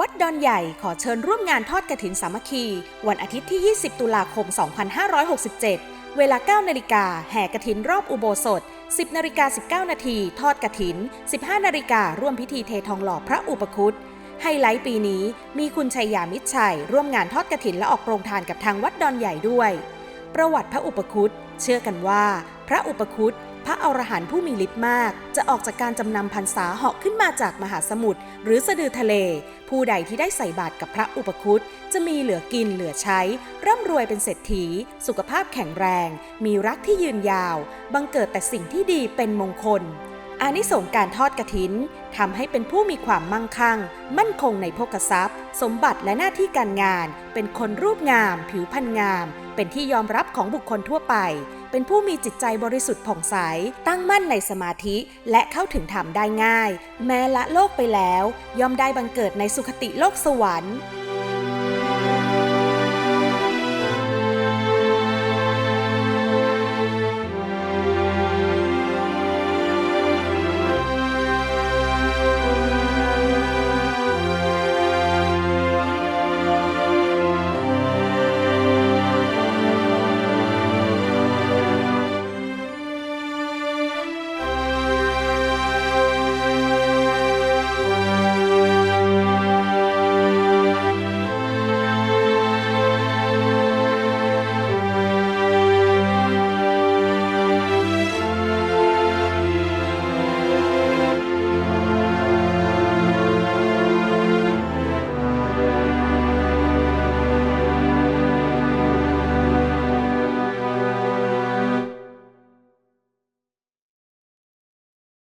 วัดดอนใหญ่ขอเชิญร่วมงานทอดกระถินสามัคคี วันอาทิตย์ที่ 20 ตุลาคม 2567 เวลา 9 นาฬิกาแห่กระถินรอบอุโบสถ 10 นาฬิกา 19 นาทีทอดกระถิน 15 นาฬิการ่วมพิธีเททองหล่อพระอุปคุตไฮไลท์ปีนี้มีคุณชัยยามิตรชัย ร่วมงานทอดกระถินและออกโรงทานกับทางวัดดอนใหญ่ด้วย ประวัติพระอุปคุตเชื่อกันว่า พระอุปคุต พระอรหันต์ผู้มีฤทธิ์มาก จะออกจากการจำนำพรรษาเหาะขึ้นมาจากมหาสมุทรหรือสะดือทะเล ผู้ใดที่ได้ใส่บาตรกับพระอุปคุตจะมีเหลือกินเหลือใช้ ร่ำรวยเป็นเศรษฐี สุขภาพแข็งแรง มีรักที่ยืนยาว บังเกิดแต่สิ่งที่ดีเป็นมงคลอานิสงส์การทอดกระถินทำให้เป็นผู้มีความมั่งคั่ง มั่นคงในภคทรัพย์ สมบัติและหน้าที่การงาน เป็นคนรูปงาม ผิวพรรณงาม เป็นที่ยอมรับของบุคคลทั่วไป เป็นผู้มีจิตใจบริสุทธิ์ผ่องใส ตั้งมั่นในสมาธิและเข้าถึงธรรมได้ง่าย แม้ละโลกไปแล้ว ย่อมได้บังเกิดในสุคติโลกสวรรค์